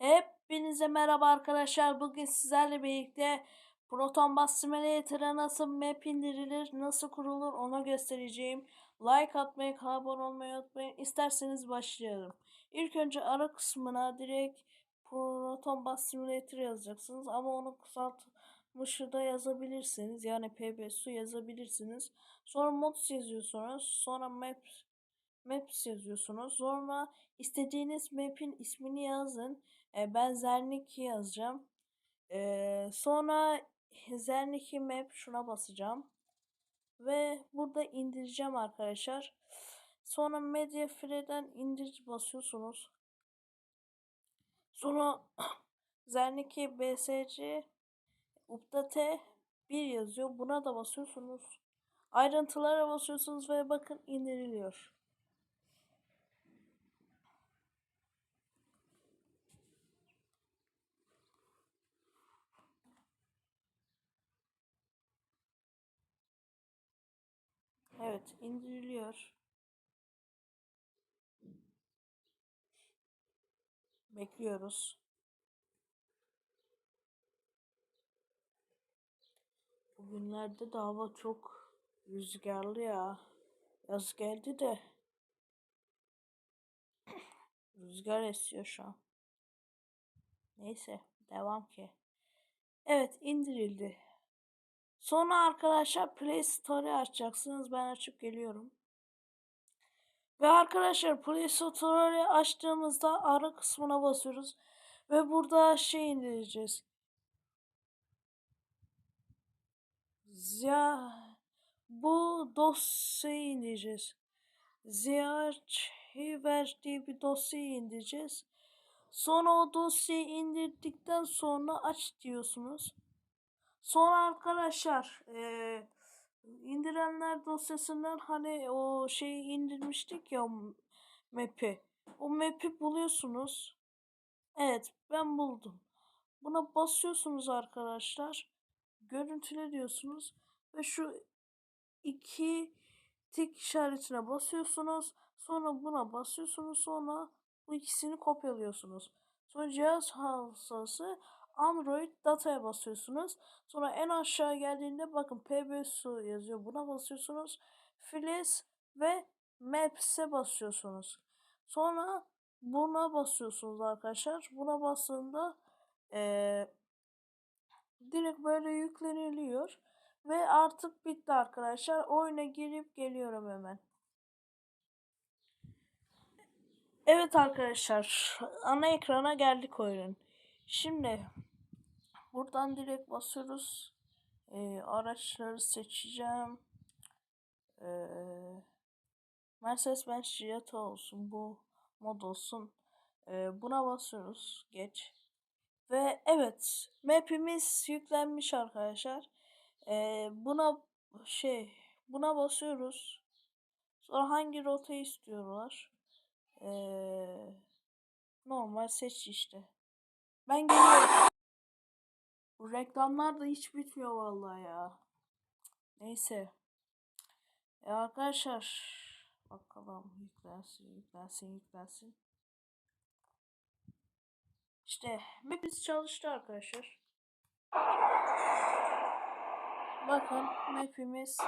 Hepinize merhaba arkadaşlar. Bugün sizlerle birlikte Proton Bus Simulator'a nasıl map indirilir, nasıl kurulur onu göstereceğim. Like atmayı, abone olmayı unutmayın. İsterseniz başlayalım. İlk önce ara kısmına direkt Proton Bus Simulator yazacaksınız ama onu kısaltmışı da yazabilirsiniz. Yani PBSU yazabilirsiniz. Sonra mods yazıyorsunuz. Sonra maps Maps yazıyorsunuz. Sonra istediğiniz map'in ismini yazın. E, ben Zerniki yazacağım. E, sonra Zerniki map şuna basacağım. Ve burada indireceğim arkadaşlar. Sonra Media Free'den indir basıyorsunuz. Sonra Zerniki BSC Update 1 yazıyor. Buna da basıyorsunuz. Ayrıntılara basıyorsunuz ve bakın indiriliyor. Evet indiriliyor. Bekliyoruz. Bugünlerde de hava çok rüzgarlı ya. Yaz geldi de. Rüzgar esiyor şu an. Neyse devam ki. Evet indirildi. Sonra arkadaşlar Play Store'u açacaksınız. Ben açıp geliyorum. Ve arkadaşlar Play Store'u açtığımızda ara kısmına basıyoruz. Ve burada şey indireceğiz. Ya bu dosyayı indireceğiz. Ziyaretçiver diye bir dosyayı indireceğiz. Sonra o dosyayı indirdikten sonra aç diyorsunuz. Sonra arkadaşlar e, indirenler dosyasından hani o şeyi indirmiştik ya map'i. O map'i buluyorsunuz. Evet ben buldum. Buna basıyorsunuz arkadaşlar. Görüntüle diyorsunuz. Ve şu iki tik işaretine basıyorsunuz. Sonra buna basıyorsunuz. Sonra bu ikisini kopyalıyorsunuz. Sonra cihaz hafızası Android dataya basıyorsunuz. Sonra en aşağı geldiğinde bakın PBSU yazıyor. Buna basıyorsunuz. Flash ve Maps'e basıyorsunuz. Sonra buna basıyorsunuz arkadaşlar. Buna bastığında ee, direkt böyle yükleniliyor. Ve artık bitti arkadaşlar. Oyuna girip geliyorum hemen. Evet arkadaşlar. Ana ekrana geldik oyunun. Şimdi buradan direkt basıyoruz. Ee, araçları seçeceğim. Ee, Mercedes Benz Jetta olsun. Bu mod olsun. Ee, buna basıyoruz. Geç. Ve evet. Map'imiz yüklenmiş arkadaşlar. Ee, buna şey buna basıyoruz. Sonra hangi rotayı istiyorlar? Ee, normal seç işte. Ben geliyorum. Bu reklamlar da hiç bitmiyor vallahi ya. Neyse. E arkadaşlar bakalım yüklensin yüklensin yüklensin. İşte map'imiz çalıştı arkadaşlar. Bakın map'imiz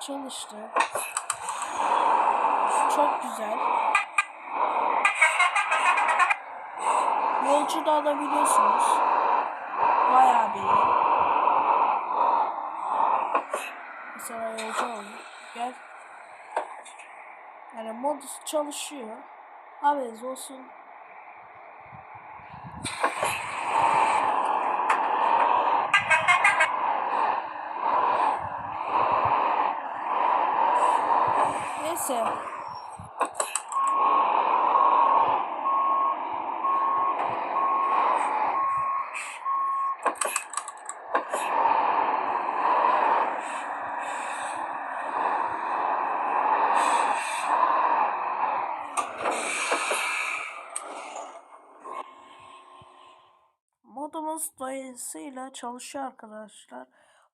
çalıştı. Çok güzel. Yolcu da alabiliyorsunuz. Bayağı bir iyi. Mesela yolcu alın. Gel. Yani mod çalışıyor. Haberiniz olsun. Neyse. Modumuz dolayısıyla çalışıyor arkadaşlar.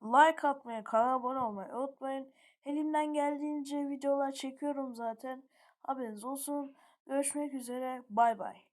Like atmayı, kanala abone olmayı unutmayın. Elimden geldiğince videolar çekiyorum zaten. Haberiniz olsun. Görüşmek üzere. Bay bay.